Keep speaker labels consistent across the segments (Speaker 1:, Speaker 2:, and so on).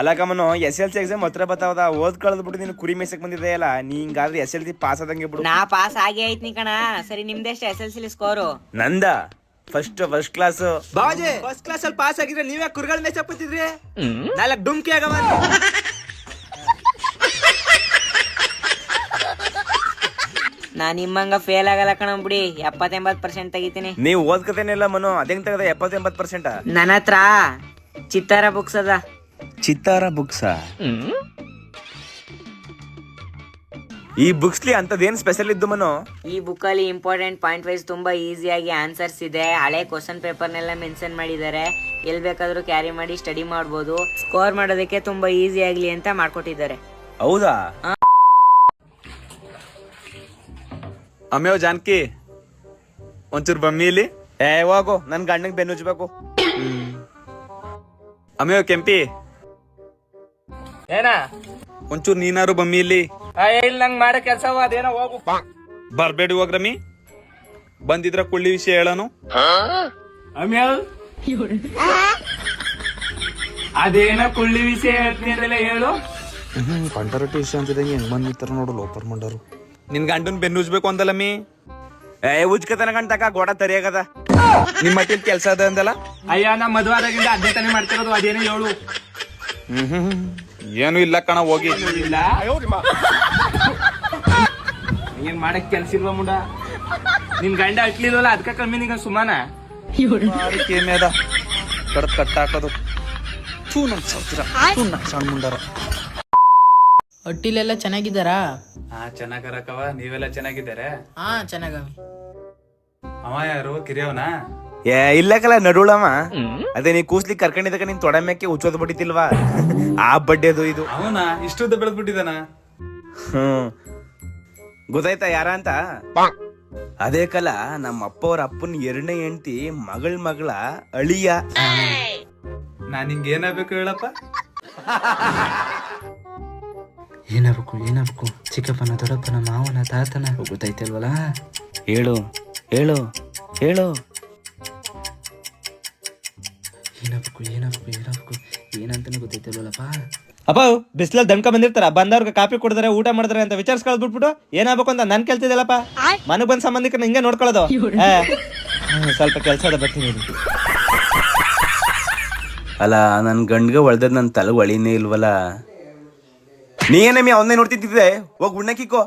Speaker 1: ಅಲ್ಲ ಕಮ್ಮನು S L C exam ಹತ್ರ ಬತ್ತಾವದ ಓದ್ ಕಳೆದ್ಬಿಟ್ಟು ನೀನು ಕುರಿ ಮೇಸಕ್ ಬಂದಿದೆ ಅಲ್ಲ? ನೀ ಹಿಂಗಾದ್ರೆ ಎಸ್ ಎಲ್ ಸಿ ಪಾಸ್ ಆದಂಗೆ ಬಿಡು.
Speaker 2: ನಾ ಪಾಸ್ ಆಗೇ ಐತ್ನಿ ಕಣ. ಸರಿ ನಿಮ್ದೆಷ್ಟು ಎಸ್ ಎಲ್ ಸಿ ಸ್ಕೋರ್
Speaker 1: ನಂದ? ಫಸ್ಟ್ ಫಸ್ಟ್ ಕ್ಲಾಸ್
Speaker 3: ಬಾಜೆ ಫಸ್ಟ್ ಕ್ಲಾಸ್ ಅಲ್ಲಿ ಪಾಸ್ ಆಗಿದ್ರೆ ನೀವೇ ಕುರ್ಗಳ ಮೇಸ ಬತ್ತಿದ್ರಿ ನಾಲ್ಕು ಡುಮ್ಕಿ ಆಗವ.
Speaker 2: ನಾ ನಿಮ್ಮಂಗ ಫೇಲ್ ಆಗಲ್ಲ ಕಣ ಬಿಡಿ. ಎಪ್ಪತ್ತೆಂಬತ್ ಪರ್ಸೆಂಟ್ ತೆಗಿತೀನಿ.
Speaker 1: ನೀವು ಓದ್ಕತೇನಿಲ್ಲ ಮನು ಅದೇಂಗ್ ತೆಗದ? ಎಪ್ಪತ್ತೆಂಬತ್ ಪರ್ಸೆಂಟ್
Speaker 2: ನನ್ನ ಹತ್ರ ಚಿತ್ತಾರ ಬುಕ್ಸ್ ಅದ.
Speaker 1: ಚಿತ್ತಾರ ಬುಕ್ಸ? ಈ ಬುಕ್ಸ್ಲಿ ಅಂತದೇನ್ ಸ್ಪೆಷಲ್ ಇದ್ದು ಮನು?
Speaker 2: ಈ ಬುಕ್ ಅಲ್ಲಿ ಇಂಪಾರ್ಟೆಂಟ್ ಪಾಯಿಂಟ್ ವೈಸ್ ತುಂಬಾ ಈಸಿಯಾಗಿ ಆನ್ಸರ್ಸ್ ಇದೆ. ಹಳೆ ಕ್ವಶನ್ ಪೇಪರ್ನೆಲ್ಲ ಮೆನ್ಷನ್ ಮಾಡಿದ್ದಾರೆ. ಎಲ್ ಬೇಕಾದ್ರೂ ಕ್ಯಾರಿ ಮಾಡಿ ಸ್ಟಡಿ ಮಾಡಬಹುದು ಸ್ಕೋರ್ ಮಾಡೋದಕ್ಕೆ ತುಂಬಾ ಈಸಿ ಆಗ್ಲಿ ಅಂತ ಮಾಡ್ಕೊಟ್ಟಿದ್ದಾರೆ.
Speaker 1: ಹೌದಾ?
Speaker 3: ಅಮ್ಯೋ ಜಾನ್ಕಿ ಒಂಚೂರು ಬಮ್ಮಿ ಇಲ್ಲಿ.
Speaker 1: ಏ ಹೋಗು ನನ್ ಗಂಡಂಗ್ ಬೆನ್ನುಜ್ಬೇಕು.
Speaker 3: ಅಮ್ಯೋ ಕೆಂಪಿ
Speaker 4: ಏನ?
Speaker 3: ಒಂಚೂರು ನೀನಾರು ಬಮ್ಮಿ ಇಲ್ಲಿ.
Speaker 4: ಇಲ್ಲ ನಂಗ್ ಮಾಡೋ ಕೆಲಸ ಅದೇನೋ ಹೋಗು.
Speaker 3: ಬರ್ಬೇಡಿ ಹೋಗ್ರಮಿ ಬಂದಿದ್ರ ಕುಳ್ಳಿ ವಿಷಯ ಹೇಳನು.
Speaker 4: ಅದೇನ ಅದೇನೋ ಕುಳ್ಳಿ ವಿಷಯ ಹೇಳ್ತೀನಿ ಹೇಳು.
Speaker 3: ಕಂಟಾರಟಿ ವಿಷಯ ಅಂತಿದಂಗೆ ಹೆಂಗ್ ಬಂದಿರ್ತಾರ ನೋಡು ಲೋಪರ್ ಮಂಡರು. ನಿನ್ ಗಂಡನ್ ಬೆನ್ನುಜ್ಬೇಕು ಮೀ.
Speaker 1: ಏ ಉಜ್ಕತನ ಗಂಟಕ ಗೋಡ ತರಿಯಾಗದ.
Speaker 3: ನಿಮ್ಮ ಮಟ್ಟಿಲ್ ಕೆಲ್ಸ ಅದ ಅಂದಲ್ಲ?
Speaker 4: ಅಯ್ಯ ನಾ ಮದುವಾದಾಗಿಂದ ಅದೇ ತಾನೇ ಮಾಡ್ತಿರೋದು ಅದೇನೇ ಹೇಳು.
Speaker 3: ಹ್ಮ್ ಹ್ಮ್. ಏನು ಇಲ್ಲ ಕಣ ಹೋಗಿ.
Speaker 4: ಇಲ್ಲ. ಏನ್ ಮಾಡಕ್ ಕೆಲ್ಸ ಇಲ್ವಾ ಮುಂಡ? ನಿನ್ ಗಂಡ ಅಟ್ಲಿಲ್ವಲ್ಲ ಅದಕ್ಕ ಕಮ್ಮಿ ನಿಗ ಸುಮಾನ
Speaker 3: ಕೇಮೆ ಅದ. ಕಡದ್ ಕಟ್ಟ ಹಾಕೋದು. ತೂ ನನ್ ಸೌತಿರ ತೂ ನನ್ ಸಣ್ಣ ಮುಂಡಾರ.
Speaker 5: ಹೊಟ್ಟಿಲೆಲ್ಲ ಚೆನ್ನಾಗಿದ್ದಾರಾ?
Speaker 6: ಹಾ ಚೆನ್ನಾಗರಕವ ನೀವೆಲ್ಲ ಚೆನ್ನಾಗಿದ್ದಾರೆ?
Speaker 5: ಹಾ ಚೆನ್ನಾಗವಿ.
Speaker 6: ಅವ ಯಾರು? ಕಿರಿಯವನ?
Speaker 1: ಏ ಇಲ್ಲಕಲ್ಲ ನಡುಳಮ್ಮ ಅದೇ ನೀ ಕೂಸ್ಲಿ ಕರ್ಕೊಂಡಿದ್ದಕ್ಕೆ ನಿನ್ ತೊಡೆ ಮ್ಯಾಕೆ ಉಚ್ಚೋದ್ ಬಿಟ್ಟಿಲ್ವಾ ಆ ಬಡ್ಡೆದು ಇದು.
Speaker 6: ಅವನ? ಇಷ್ಟುದ್ದ ಬೆಳೆದ್ಬಿಟ್ಟಿದಾನ
Speaker 1: ಹ್ಮ್. ಗೊತ್ತಾಯ್ತಾ ಯಾರ ಅಂತ? ಅದೇ ಕಲ ನಮ್ಮ ಅಪ್ಪ ಅವ್ರ ಅಪ್ಪನ ಎರಡನೇ ಹೆಂಡತಿ ಮಗಳ ಮಗಳ ಅಳಿಯ.
Speaker 6: ನಾನ್ ನಿಂಗೆ ಏನಾಗ್ಬೇಕು ಹೇಳಪ್ಪ?
Speaker 7: ಏನಾಗ್ಬೇಕು ಏನಾಗ್ಬೇಕು? ಚಿಕ್ಕಪ್ಪನ ದೊಡ್ಡಪ್ಪನ ಮಾವನ ತಾತನ ಗೊತ್ತಾಯ್ತಲ್ವಲ್ಲ?
Speaker 1: ಹೇಳು ಹೇಳು ಹೇಳು.
Speaker 7: ಏನಾಗಬೇಕು ಏನಾಗಬೇಕು ಏನಾಗಬೇಕು ಏನಂತಾನೆ ಗೊತ್ತೈತಿಲ್ವಲ್ಲಪ್ಪ
Speaker 8: ಅಪ್ಪ ಬಿಸಿಲಲ್ಲಿ ದಣ್ಕ ಬಂದಿರ್ತಾರ ಬಂದವ್ರಿಗೆ ಕಾಪಿ ಕೊಡ್ತಾರೆ ಊಟ ಮಾಡಿದ್ರೆ ಅಂತ ವಿಚಾರಿಸ್ಕೊಳ್ ಬಿಟ್ಬಿಟ್ಟು ಏನಾಗಬೇಕು ಅಂತ ನನ್ ಕೇಳ್ತಿದ್ದಲ್ಲಪ್ಪ. ಮನಗ್ ಬಂದ್ ಸಂಬಂಧಿಕರನ್ನ ಹಿಂಗೆ ನೋಡ್ಕೊಳ್ಳೋದು. ಸ್ವಲ್ಪ ಕೆಲಸ ಅದ ಬರ್ತೀನಿ.
Speaker 1: ಅಲ್ಲ ನನ್ ಗಂಡ್ಗೆ ಒಳ್ದದ್ ನನ್ ತಲೆ ಒಳಿನೇ ಇಲ್ವಲ್ಲ? ನೀ ಏನಮ್ಮಿ ಅವನ್ನೇ ನೋಡ್ತಿದ್ದೆ ಹೋಗ್ ಉಣ್ಣಕ್ಕಿಕ್ಕೋ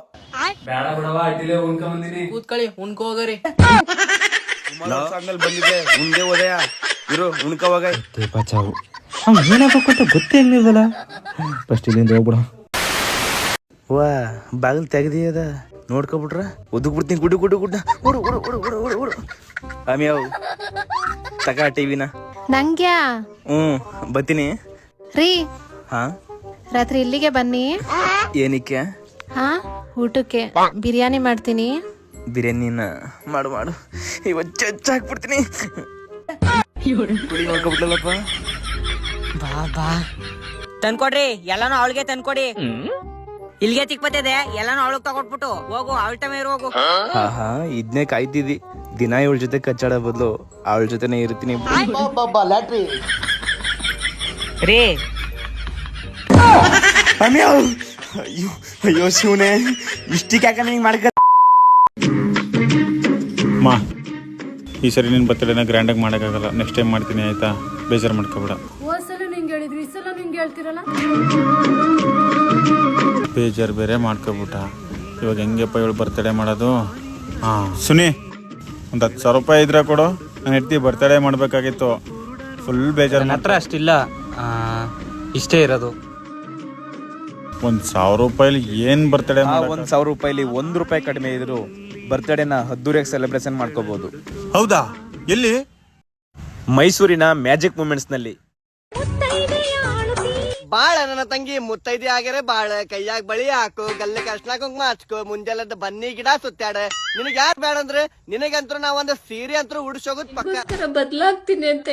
Speaker 6: ಬೇಡ ಬಿಡವ ಅಡ್ಡಿಲೇ ಉಣ್ಕೊಂಡ್ ಬಂದಿನಿ.
Speaker 5: ಕೂತ್ಕೊಳ್ಳಿ ಉಣ್ಕೋ ಹೋಗರಿ.
Speaker 1: ಸಂಘಲ್ ಬಂದಿದ್ದೆ ಮುಂದೆ ಹೋದಯ ಇರು ಉಣ್ಕವಾಗ. ಹೋಗ
Speaker 7: ಬಚಾವು ಅವ್ನು ಏನಾಗಬೇಕು ಅಂತ ಗೊತ್ತೇ ಇರ್ಲಿಲ್ವಲ್ಲ? ಫಸ್ಟ್ ಇಲ್ಲಿಂದ ಹೋಗ್ಬಿಡ.
Speaker 1: ವಾ ಬಾಗಿಲು ತೆಗ್ದಿಯದ ನೋಡ್ಕೊಬಿಟ್ರ? ಒದಕ್ ಬಿಡ್ತೀನಿ ಗುಡು ಗುಡು ಗುಡ್ಡ ಉಡು ಉಡು ಉಡು ಉಡು ಉಡು ಉಡು ಅವು ತಗ ಟಿವಿನ.
Speaker 9: ನಂಗ್ಯಾ?
Speaker 1: ಹ್ಮ್ ಬತ್ತೀನಿ.
Speaker 9: ರೀ
Speaker 1: ಹಾ?
Speaker 9: ರಾತ್ರಿ ಇಲ್ಲಿಗೆ ಬನ್ನಿ.
Speaker 1: ಏನಕ್ಕೆ?
Speaker 9: ಹಾ ಊಟಕ್ಕೆ. ಬಿರಿಯಾನಿ ಮಾಡ್ತೀನಿ.
Speaker 1: ಬಿರಿಯಾನಿನ ಮಾಡು ಮಾಡು. ಇವತ್ತು ಚಚ್ಚ ಹಾಕ್ಬಿಡ್ತೀನಿ ಕುಡಿ
Speaker 2: ಬಾ ಬಾ. ತಂದ್ಕೊಡ್ರಿ ಎಲ್ಲಾನು ಅವಳಿಗೆ ತಂದ್ಕೊಡಿ. ಇಲ್ಲಿಗೆ ತಿಕ್ಪತ್ತಿದೆ ಎಲ್ಲಾನು ಅವಳಿಗೆ ತಗೊಟ್ಬಿಟ್ಟು ಹೋಗು ಅವಳ ಟೈಮ್ ಹೋಗು.
Speaker 1: ಹಾ ಹಾ ಇದನ್ನೇ ಕಾಯ್ತಿದ್ದಿ. ದಿನ ಇವಳ ಜೊತೆ ಕಚ್ಚಾಡ ಬದಲು ಅವಳ ಜೊತೆನೆ ಇರ್ತೀನಿ.
Speaker 2: ರೀ.
Speaker 1: ಅಯ್ಯೋ ಅಯ್ಯೋ ಶಿವನೇ ಇಷ್ಟಿಗೆ ಯಾಕೆ ಹಿಂಗೆ ಮಾಡ್ಕ
Speaker 10: ಈ ಸರಿ ನಿನ್ನ ಬರ್ತಡೇನ ಗ್ರ್ಯಾಂಡಾಗಿ ಮಾಡೋಕ್ಕಾಗಲ್ಲ. ನೆಕ್ಸ್ಟ್ ಟೈಮ್ ಮಾಡ್ತೀನಿ ಆಯಿತಾ? ಬೇಜಾರು ಮಾಡ್ಕೋಬೇಡ. ಬೇಜಾರು ಬೇರೆ ಮಾಡ್ಕೊಬಿಟ್ಟ. ಇವಾಗ ಹೆಂಗೆಪ್ಪ ಇವಳು ಬರ್ತಡೇ ಮಾಡೋದು? ಹಾಂ ಸುನಿ ಒಂದು ಹತ್ತು ಸಾವಿರ ರೂಪಾಯಿ ಇದ್ರೆ ಕೊಡು. ನಾನು ಹೆಂಡ್ತಿ ಬರ್ತಡೇ ಮಾಡಬೇಕಾಗಿತ್ತು. ಫುಲ್ ಬೇಜಾರು
Speaker 7: ಮಾತ್ರ ಹತ್ರ ಅಷ್ಟಿಲ್ಲ. ಆ, ಇಷ್ಟೇ ಇರೋದು.
Speaker 10: ಒಂದು ಸಾವಿರ ರೂಪಾಯಿಲಿ ಏನು ಬರ್ತಡೇ
Speaker 1: ಆ ಒಂದ್ ಸಾವಿರ ರೂಪಾಯಿಲಿ ಒಂದು ರೂಪಾಯಿ ಕಡಿಮೆ ಇದ್ರು ಬರ್ತ್ಡೇನ ಅದ್ದೂರಿಯಾಗಿ ಸೆಲೆಬ್ರೇಷನ್ ಮಾಡ್ಕೋಬಹುದು
Speaker 10: ಹೌದಾ? ಎಲ್ಲಿ?
Speaker 1: ಮೈಸೂರಿನ ಮ್ಯಾಜಿಕ್ ಮೂಮೆಂಟ್ಸ್ನಲ್ಲಿ
Speaker 3: ಬಾಳ ನನ್ನ ತಂಗಿ ಮುತ್ತೈದಿ ಆಗ್ಯಾರೆ ಬಾಳ ಕೈಯಾಗ ಬಳಿ ಹಾಕು ಗಲ್ಲಿ ಕಷ್ಟ ಕುಂಕುಮ ಹಚ್ಕೋ ಮುಂಜಾನೆ ಬನ್ನಿ ಗಿಡ ಸುತ್ತಾಡ. ನಿನಗ್ ಯಾರು ಬೇಡ ಅಂದ್ರೆ ನಿನಗಂತೂ ಒಂದ್ ಸೀರೆ ಅಂತೂ ಉಡ್ಸೋಗುದ್ ಪಕ್ಕ.
Speaker 9: ಬದ್ಲಾಗ್ತೀನಿ ಅಂತ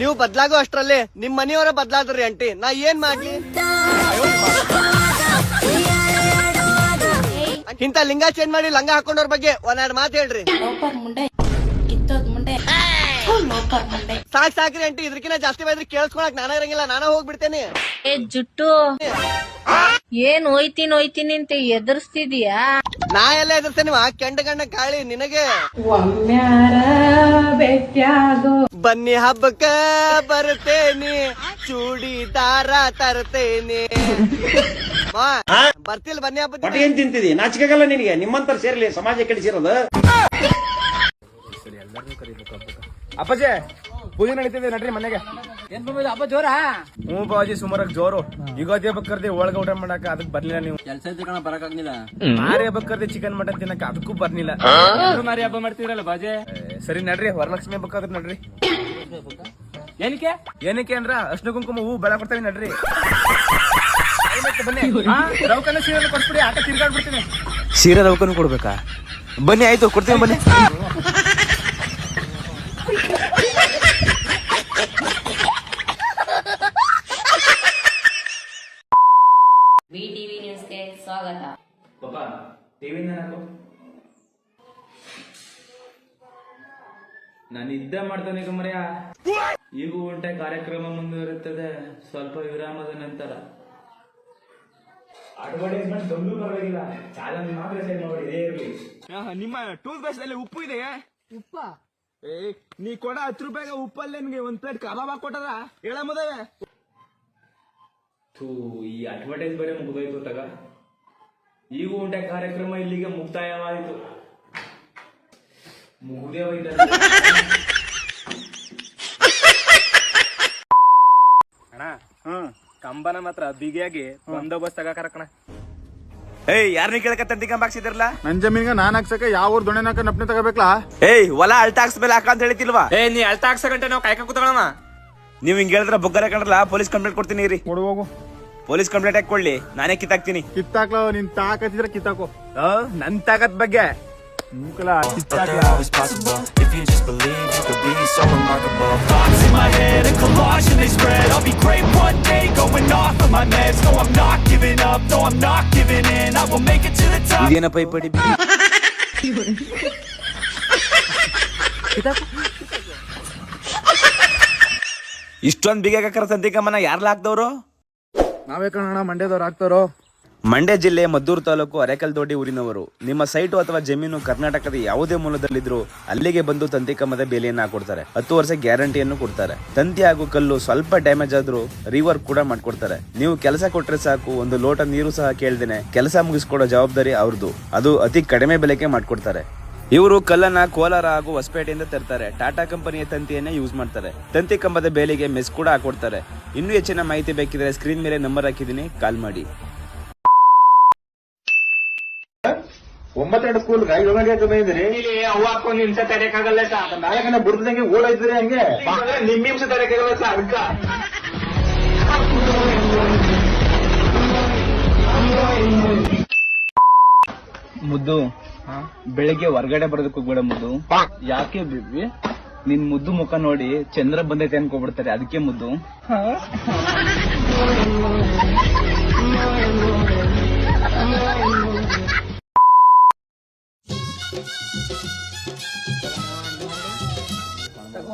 Speaker 3: ನೀವು ಬದ್ಲಾಗೋ ಅಷ್ಟ್ರಲ್ಲಿ ನಿಮ್ ಮನೆಯವರ ಬದ್ಲಾದ್ರಿ ಅಂಟಿ ನಾ ಏನ್ ಮಾಡ್ಲಿ? ಇಂತ ಲಿಂಗ ಚೇಂಜ್ ಮಾಡಿ ಲಂಗ ಹಾಕೊಂಡವ್ರ ಬಗ್ಗೆ ಒಂದೆರಡು ಮಾತು ಹೇಳ್ರಿ.
Speaker 9: ಮುಂಡೆ ಕಿತ್ತೋದ್ ಮುಂಡೆ
Speaker 3: ಸಾಕ್ ಸಾಕ್ರಿ ಅಂಟಿ ಇದ್ರಕಿನ ಜಾಸ್ತಿ ಬೈದ್ರಿ ಕೇಳಿಸ್ಕೊಳಕ್ ನಾನ ಇರಂಗಿಲ್ಲ ನಾನ ಹೋಗ್ಬಿಡ್ತೇನೆ.
Speaker 9: ಏ ಜುಟ್ಟು. ಏನ್ ಹೋಯ್ತೀನಿ ಹೋಯ್ತೀನಿ ಅಂತ ಎದುರಿಸ್ತಿದೀಯಾ?
Speaker 3: ನಾ ಎಲ್ಲ ಎದುರ್ತೇನೆ ಕೆಂಡ ಗಂಡ ಕಾಳಿ ನಿನಗೆ. ಬನ್ನಿ ಹಬ್ಬಕ್ಕ ಬರ್ತೇನೆ. ಚೂಡಿದಾರ ತರ್ತೇನಿ. ಮಾ, ಬರ್ತಿಲ್ ಬನ್ನಿ ಹಬ್ಬ
Speaker 8: ಏನ್ ತಿಂತಿದಿ? ನಾಚಿಕೆಗಲ್ಲ ನಿನಗೆ. ನಿಮ್ಮಂತರ ಸೇರ್ಲಿ ಸಮಾಜ ಕೆಡಿಸಿರೋದು
Speaker 4: ಅಪ್ಪಾಜಿ ಪೂಜೆ ನಡೀತಿದೆ ನಡ್ರಿ ಮನೆಗೆ.
Speaker 5: ಏನ್ ಹಬ್ಬ ಜೋರಾ?
Speaker 4: ಹ್ಞೂ ಬಾಜಿ ಸುಮಾರಾಗಿ ಜೋರು. ಯುಗಾದಿ ಬಕ್ಕರ್ದೆ ಕರ್ದಿ ಒಳಗ ಊಟ ಮಾಡಕ ಅದಕ್ಕೆ ಬರ್ಲಿಲ್ಲ ನೀವು.
Speaker 5: ಕೆಲಸ ಬರಕಾಗ್ಲಿಲ್ಲ
Speaker 4: ಮಾರಿ ಹಬ್ಬಕ್ಕೆ ಕರ್ದಿ ಚಿಕನ್ ಮಟನ್ ತಿನ್ನಕ ಅದಕ್ಕೂ ಬರ್ಲಿಲ್ಲ. ಮಾರಿ ಹಬ್ಬ ಮಾಡ್ತೀರಲ್ಲ ಬಾಜೆ? ಸರಿ ನಡ್ರಿ ವರಲಕ್ಷ್ಮಿ ಹಬ್ಬಕ್ಕಾದ್ರೆ ನಡ್ರಿ. ಏನಕ್ಕೆ? ಏನಕ್ಕೆ ಅಂದ್ರ ಅಷ್ಟು ಕುಂಕುಮ ಹೂ ಬೆಳ ಕೊಡ್ತೇವೆ ನಡ್ರಿ. ಆಯ್ತು ಬನ್ನಿ. ರೌಕನ ಸೀರೆ ಕೊಡ್ಬಿಡಿ ಆಟ ತಿರ್ಗಾಡ್ಬಿಡ್ತೀನಿ.
Speaker 1: ಸೀರೆ ರೌಕನ ಕೊಡ್ಬೇಕಾ? ಬನ್ನಿ ಆಯ್ತು ಕೊಡ್ತೀನಿ ಬನ್ನಿ.
Speaker 4: ಟಿವಿನ ನಾಕು ನಾನು ಇದ್ದ ಮಾಡ್ತಾನೆ ಕುಮಾರ್ಯ ಈಗೂ ಉಂಟೆ ಕಾರ್ಯಕ್ರಮ ಮುಂದುವರುತ್ತದೆ ಸ್ವಲ್ಪ ವಿರಾಮದ ನಂತರ. ಅಡ್ವರ್ಟೈಸ್ಮೆಂಟ್ ದೊಡ್ಡ ಪರವಾಗಿಲ್ಲ ಚಾಲೆಂಜ್ ಮಾತ್ರ ಸೆಟ್ ನೋಡಿ ಇದೇ ಇರಲಿ. ನಿಮ್ಮ ಟೂತ್ ಪೇಸ್ಟ್ ಅಲ್ಲಿ ಉಪ್ಪು ಇದೆ ಉಪ್ಪ. ಏ ನೀ ಕೊಡ ಹತ್ತು ರೂಪಾಯಿಗೆ ಉಪ್ಪಲ್ಲಿ ನಿನ್ಗೆ ಒಂದ್ ಪ್ಲೇಟ್ ಕಬಾಬ್ ಹಾಕೊಟ್ಟದ ಹೇಳ ಮುದವೆ. ಥೂ ಈ ಅಡ್ವರ್ಟೈಸ್ ಬೇರೆ ಮುಗಿದೋಯ್ತು ತಗ. ಈಗೂ ಉಂಟೆ ಕಾರ್ಯಕ್ರಮ ಇಲ್ಲಿಗೆ ಮುಕ್ತಾಯವಾಯಿತು. ಮುಗುದೇ ಹೋಯ್ತ ಅಣ್ಣ ಹ್ಮ್ ಕಂಬನ ಮಾತ್ರ ಬಿಗಿಯಾಗಿ ಬಂದೋಬಸ್ತ್ ತಗಕರಕಣ
Speaker 1: ಏಯ್ ಯಾರನ್ನ ಕೇಳಕ ತಂತಿ ಕಂಬ ಹಾಕ್ಸಿದ್ರಲ್ಲ
Speaker 10: ನನ್ ಜಮೀನ್ಗ ನಾನ್ ಹಾಕ್ಸಕ ಯಾವ ಊರ್ ದೊಣ್ಣೆನಾಕ ನಪ್ನೆ ತಗೋಬೇಕಲ್ಲ
Speaker 1: ಏಯ್ ಹೊಲ ಅಳ್ತ ಮೇಲೆ ಹಾಕ ಅಂತ ಹೇಳ್ತಿಲ್ವಾ
Speaker 4: ಏ ನೀ ಅಳ್ತ ಹಾಕ್ಸಕಂಟೆ ನಾವು ಕಾಯ್ಕ ಕೂತ್ಕೊಳ್ಳೋಣ.
Speaker 1: ನೀವ್ ಹಿಂಗ್ ಹೇಳಿದ್ರ ಬೊಗ್ಗರ ಕಂಡ್ರಲ್ಲ ಪೊಲೀಸ್ ಕಂಪ್ಲೇಂಟ್ ಕೊಡ್ತೀನಿ ರೀ
Speaker 10: ಕೊಡುವ ಹೋಗು.
Speaker 1: ಪೊಲೀಸ್ ಕಂಪ್ಲೇಂಟ್ ಕೊಡ್ಲಿ ನಾನೇ ಕಿತ್ತಾಕ್ತೀನಿ.
Speaker 10: ಕಿತ್ತಾಕ್ಲೋ ನಿನ್ ತಾಕತ್ತಿದ್ರೆ ಕಿತ್ತಾಕೋ.
Speaker 4: ನನ್ ತಾಕತ್ ಬಗ್ಗೆ.
Speaker 10: ಮೂಕಲ
Speaker 1: ಇದೇನಪ್ಪ ಈ ಪಡಿ ಇಷ್ಟೊಂದ್ ಬಿಗ ಸಂತಿಕಮ್ಮನ ಯಾರ್ಲಾಕ್ದವ್ರು ಯಾರ್ಲ ಹಾಕ್ದವ್ರು?
Speaker 10: ನಾವೇ ಕಾಣೋಣ ಮಂಡ್ಯದವ್ರು ಆಗ್ತಾರೋ?
Speaker 1: ಮಂಡ್ಯ ಜಿಲ್ಲೆ ಮದ್ದೂರು ತಾಲೂಕು ಅರೆಕಲ್ದೊಡ್ಡಿ ಊರಿನವರು. ನಿಮ್ಮ ಸೈಟು ಅಥವಾ ಜಮೀನು ಕರ್ನಾಟಕದ ಯಾವುದೇ ಮೂಲದಲ್ಲಿದ್ರು ಅಲ್ಲಿಗೆ ಬಂದು ತಂತಿ ಕಮ್ಮದ ಬೇಲಿಯನ್ನು ಹಾಕೊಡ್ತಾರೆ. ಹತ್ತು ವರ್ಷ ಗ್ಯಾರಂಟಿಯನ್ನು ಕೊಡ್ತಾರೆ. ತಂತಿ ಹಾಗೂ ಕಲ್ಲು ಸ್ವಲ್ಪ ಡ್ಯಾಮೇಜ್ ಆದ್ರೂ ರಿವರ್ಕ್ ಕೂಡ ಮಾಡ್ಕೊಡ್ತಾರೆ. ನೀವು ಕೆಲಸ ಕೊಟ್ರೆ ಸಾಕು, ಒಂದು ಲೋಟ ನೀರು ಸಹ ಕೇಳ್ದೇನೆ ಕೆಲಸ ಮುಗಿಸ್ಕೊಡೋ ಜವಾಬ್ದಾರಿ ಅವ್ರದ್ದು ಅದು ಅತಿ ಕಡಿಮೆ ಬೆಲೆಗೆ ಮಾಡ್ಕೊಡ್ತಾರೆ. ಇವರು ಕಲ್ಲನ್ನ ಕೋಲಾರ ಹಾಗೂ ಹೊಸಪೇಟೆಯಿಂದ ತರ್ತಾರೆ. ಟಾಟಾ ಕಂಪನಿಯ ತಂತಿಯನ್ನೇ ಯೂಸ್ ಮಾಡ್ತಾರೆ. ತಂತಿ ಕಂಬದ ಬೇಲಿಗೆ ಮೆಸ್ ಕೂಡ ಹಾಕೊಡ್ತಾರೆ. ಇನ್ನೂ ಹೆಚ್ಚಿನ ಮಾಹಿತಿ ಬೇಕಿದ್ರೆ ಸ್ಕ್ರೀನ್ ಮೇಲೆ ನಂಬರ್ ಹಾಕಿದೀನಿ ಕಾಲ್ ಮಾಡಿ.
Speaker 10: ಒಂಬತ್ತೆರಡು ಸ್ಕೂಲ್
Speaker 4: ಹಾಕೊಂಡು ತಡೆಯಕ್ಕಾಗಲ್ಲ
Speaker 10: ಓಡಾಯ್ತೀರಿ ಹಂಗೆ?
Speaker 4: ನಿಮ್ ತಡೆಯಕ್ಕಾಗಲ್ಲ ಸರ್
Speaker 6: ಮುದ್ದು ಬೆಳಿಗ್ಗೆ ಹೊರಗಡೆ ಬರೋದಕ್ಕೆ ಹೋಗ್ಬೇಡ ಮುದ್ದು. ಯಾಕೆ ಬಿಬ್ಬಿ ನಿನ್ ಮುದ್ದು ಮುಖ ನೋಡಿ ಚಂದ್ರ ಬಂದೈತೆ ಅನ್ಕೋಬಿಡ್ತಾರೆ. ಅದಕ್ಕೆ ಮುದ್ದು.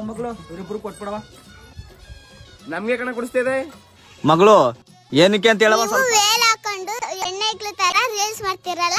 Speaker 4: ಮಕ್ಕಳು ಇವ್ರಿಬ್ರು ಕೊಟ್ಬಿಡವ ನಮ್ಗೆ ಕಣ ಕುಡಿಸ್ತಿದೆ
Speaker 1: ಮಗಳು ಏನಕ್ಕೆ ಅಂತ ಹೇಳವ
Speaker 9: ವೇಲ್ ಹಾಕೊಂಡು ಎಣ್ಣೆ ತರ ರೀಲ್ಸ್ ಮಾಡ್ತಿರಲ್ಲ?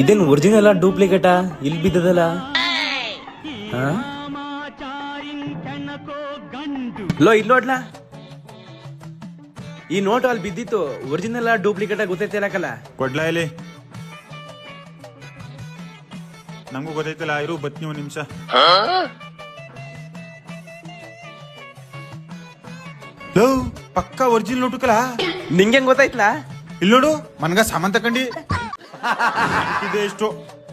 Speaker 1: ಇದೇನು ಒರಿಜಿನಲ್ ಡೂಪ್ಲಿಕೇಟಾ ಇಲ್ಲಿ ಬಿದ್ದದಲ್ಲ? ಲೋ ಇಲ್ಲಿ ನೋಡ್ಲಾ. ಈ ನೋಟ್ ಅಲ್ಲಿ ಬಿದ್ದಿತ್ತು ಒರಿಜಿನಲ್ ಡೂಪ್ಲಿಕೇಟ್ ಗೊತ್ತೈತಿಲ್ಲಕಲ್ಲ
Speaker 10: ಕೊಡ್ಲಾ ಇಲ್ಲಿ. ನಮಗೂ ಗೊತ್ತೈತಿಲ್ಲ ಇರು ಬತ್ನಿ ಒಂದ್ ನಿಮಿಷ. ಲೋ ಪಕ್ಕ ಒರಿಜಿನಲ್ ನೋಟುಕಲ್ಲ
Speaker 1: ನಿಂಗೆ ಗೊತ್ತಾಯ್ತಲ್ಲ
Speaker 10: ಇಲ್ಲಿ ನೋಡು ಮನ್ಗ ಸಾಮಾನ್ ತಕೊಂಡಿ ಇದೆ ಎಷ್ಟು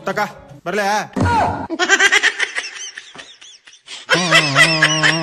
Speaker 10: ತಕ ಬರ್ಲೇ?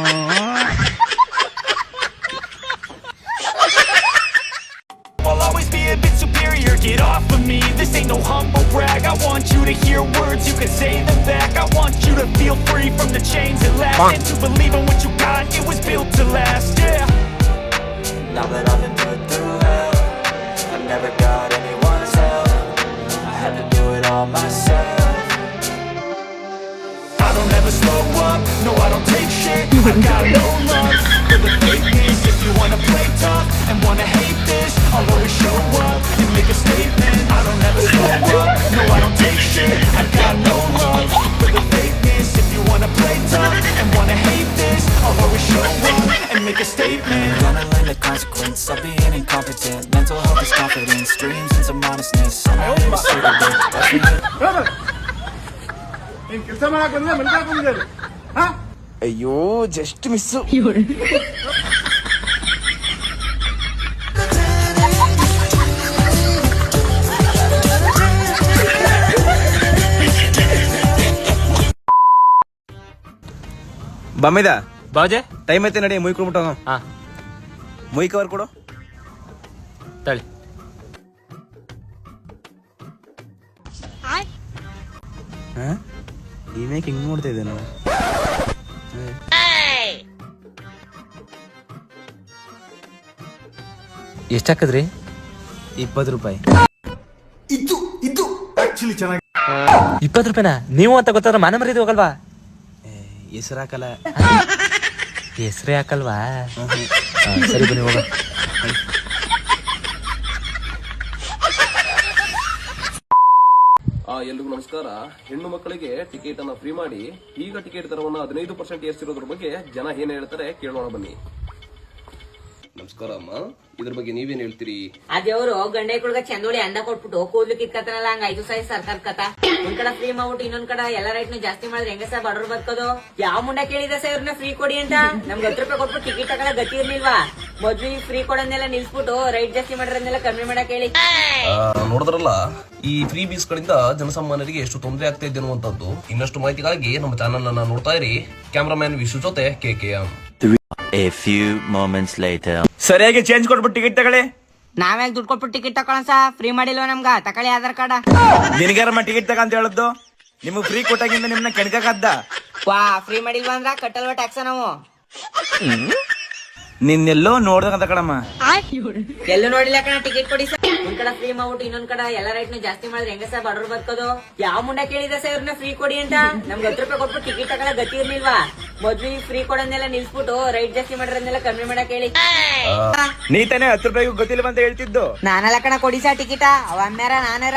Speaker 11: I got no love for the If you wanna play tough and wanna hate this I'll always show up and make a statement I don't ever slow up, no I don't take shit I got no love for the If you wanna play tough and wanna hate this I'll always show up and make a statement Gonna learn the consequence of being incompetent Mental health is confidence, dreams honestness I'm
Speaker 4: ಅಯ್ಯೋ just miss
Speaker 1: ಬಮ್ಮಿದ
Speaker 5: ಬಾಜೆ?
Speaker 1: Time ಐತೆ ನಡಿ ಮುಯ್ ಕೊಡ್ಬಿಟ್ಟು
Speaker 5: ಹಾ.
Speaker 1: ಮುಯ್ cover ಕೊಡು.
Speaker 5: ತಳಿ.
Speaker 1: Make ಹಿಂಗ್ ನೋಡ್ತಾ ಇದ್ದೆ ನಾವು
Speaker 5: ಎಷ್ಟು ಹಾಕಿದ್ರಿ?
Speaker 1: ಇಪ್ಪತ್ತು ರೂಪಾಯಿ.
Speaker 5: ಇಪ್ಪತ್ತು ರೂಪಾಯಿನ? ನೀವು ಅಂತ ಗೊತ್ತಾದ್ರೆ ಮನೆ ಮರಿದು ಹೋಗಲ್ವಾ?
Speaker 1: ಹೆಸರು ಹಾಕಲ್ಲ.
Speaker 5: ಹೆಸರೇ ಹಾಕಲ್ವಾ? ಸರಿ ಬನ್ನಿ ಹೋಗ.
Speaker 12: ಎಲ್ರಿಗೂ ನಮಸ್ಕಾರ. ಹೆಣ್ಣು ಮಕ್ಕಳಿಗೆ ಟಿಕೆಟ್ ಅನ್ನ ಫ್ರೀ ಮಾಡಿ, ಈಗ ಟಿಕೆಟ್ ದರವನ್ನು ಹದಿನೈದು ಪರ್ಸೆಂಟ್ ಏರಿಸಿರೋದ್ರ ಬಗ್ಗೆ ಜನ ಏನ್ ಹೇಳ್ತಾರೆ ಕೇಳೋಣ ಬನ್ನಿ. ನಮಸ್ಕಾರ ಅಮ್ಮ. ಇದ್ರ ಬಗ್ಗೆ ನೀವೇನ್ ಹೇಳ್ತೀರಿ?
Speaker 2: ಆ ದೇವ್ರು ಗಂಡ ಕುಡ್ಗ ಚಂದೋಳಿ ಅಂದ ಕೊಟ್ಬಿಟ್ಟು ಕೂದ್ಲು ಕಿತ್ಕತ್ತನಲ್ಲ ಹಂಗ ಐದು ಸಾಯಿ ಸರ್ಕಾರ ಕತ ಒಂದ್ ಕಡೆ ಫ್ರೀ ಮಾಡ್ಬಿಟ್ಟು ಇನ್ನೊಂದ್ ಕಡೆ ಎಲ್ಲ ರೈಟ್ ಜಾಸ್ತಿ ಮಾಡಿದ್ರೆ ಹೆಂಗ ಸರ್ ಬಡವ್ರು ಬದುಕೋದು? ಯಾವ ಮುಂಡ ಕೇಳಿದ್ರೆ ಸರ್ ಇವ್ರನ್ನ ಫ್ರೀ ಕೊಡಿ ಅಂತ? ನಮ್ಗೆ ಹತ್ತು ರೂಪಾಯಿ ಕೊಟ್ಬಿಟ್ಟು ಟಿಕೆಟ್ ತಗೊಳ ಗತಿ ಇರ್ಲಿಲ್ವಾ? ಮೊದ್ಲು ಫ್ರೀ ಕೊಡೋದನ್ನೆಲ್ಲ ನಿಲ್ಸ್ಬಿಟ್ಟು ರೈಟ್ ಜಾಸ್ತಿ ಮಾಡಿರೋದನ್ನೆಲ್ಲ ಕಮ್ಮಿ ಮಾಡಕ್ ಹೇಳಿ.
Speaker 12: ನೋಡಿದ್ರಲ್ಲ ಈ ಫ್ರೀ ಬೀಸ್ ಗಳಿಂದ ಜನಸಾಮಾನ್ಯರಿಗೆ ಎಷ್ಟು ತೊಂದರೆ ಆಗ್ತಾ ಇದೆ ಅನ್ನುವಂಥದ್ದು. ಇನ್ನಷ್ಟು ಮಾಹಿತಿಗಾಗಿ ನಮ್ಮ ಚಾನಲ್ ಅನ್ನ ನೋಡ್ತಾ ಇರಿ. ಕ್ಯಾಮ್ರಾಮ್ಯಾನ್ ವಿಶ್ವ ಜೊತೆ ಕೆ ಕೆ ಎಂ.
Speaker 1: ಸರಿಯಾಗಿ ಚೇಂಜ್ ಕೊಟ್ಬಿಟ್ಟು ಟಿಕೆಟ್ ತಗೊಳ್ಳಿ.
Speaker 2: ನಾವ್ಯಾಗ ದುಡ್ಡು ಕೊಟ್ಬಿಟ್ಟು ಟಿಕೆಟ್ ತಗೊಳ ಸಾ? ಫ್ರೀ ಮಾಡಿಲ್ವಾ ನಮ್ಗ? ತಕೊಳ್ಳಿ ಆಧಾರ್ ಕಾರ್ಡ್.
Speaker 1: ನಿನಗಾರಮ್ಮ ಟಿಕೆಟ್ ತಗ ಅಂತ ಹೇಳದ್ದು ನಿಮಗೆ ಫ್ರೀ ಕೊಟ್ಟಾಗಿಂದ ನಿಮ್ನ ಕೆಣಕಕ್ಕದ್ದ
Speaker 2: ವಾ ಫ್ರೀ ಮಾಡಿಲ್ವಾ ಅಂದ್ರ ಕಟ್ಟಲ್ವಾ ಟ್ಯಾಕ್ಸ್ ನಾವು
Speaker 1: ನಿನ್ನೆಲ್ಲೋ ನೋಡ್ದಂತ ಕಣಮ್ಮ.
Speaker 2: ಎಲ್ಲೂ ನೋಡಿಲ್ಲ ಕಣ ಟಿಕೆಟ್ ಕೊಡಿ ಸರ್. ಒಂದ್ ಕಡೆ ಫ್ರೀ ಮಾಡ್ಬಿಟ್ಟು ಇನ್ನೊಂದ್ ಕಡೆ ಎಲ್ಲ ರೈಟ್ ಜಾಸ್ತಿ ಮಾಡಿದ್ರೆ ಹೆಂಗ ಸರ್ ಬಡವ್ರು ಬದುಕೋದು? ಯಾವ ಮುಂಡ ಕೇಳಿದ ಸರ್ ಇವ್ರನ್ನ ಫ್ರೀ ಕೊಡಿ ಅಂತ? ನಮ್ಗೆ ಹತ್ತು ರೂಪಾಯಿ ಕೊಟ್ಬಿಟ್ಟು ಟಿಕೆಟ್ ತಗೊಳ ಗತಿ ಇರ್ಲಿಲ್ವಾ? ಮೊದ್ಲು ಫ್ರೀ ಕೊಡೋದನ್ನೆಲ್ಲ ನಿಲ್ಸ್ಬಿಟ್ಟು ರೈಟ್ ಜಾಸ್ತಿ ಮಾಡಿರೋದನ್ನೆಲ್ಲ ಕಮ್ಮಿ ಮಾಡಕ್ ಕೇಳಿ
Speaker 1: ನೀ ತಾನೇ ಹತ್ತು ರೂಪಾಯಿಗೂ ಗೊತ್ತಿಲ್ಲ ಅಂತ ಹೇಳ್ತಿದ್ದು.
Speaker 2: ನಾನಲ್ಲ ಕಣ ಕೊಡಿ ಸಾ ಟಿಕೆಟ ಅವ ಅಮ್ಮ್ಯಾರ ನಾನಾರ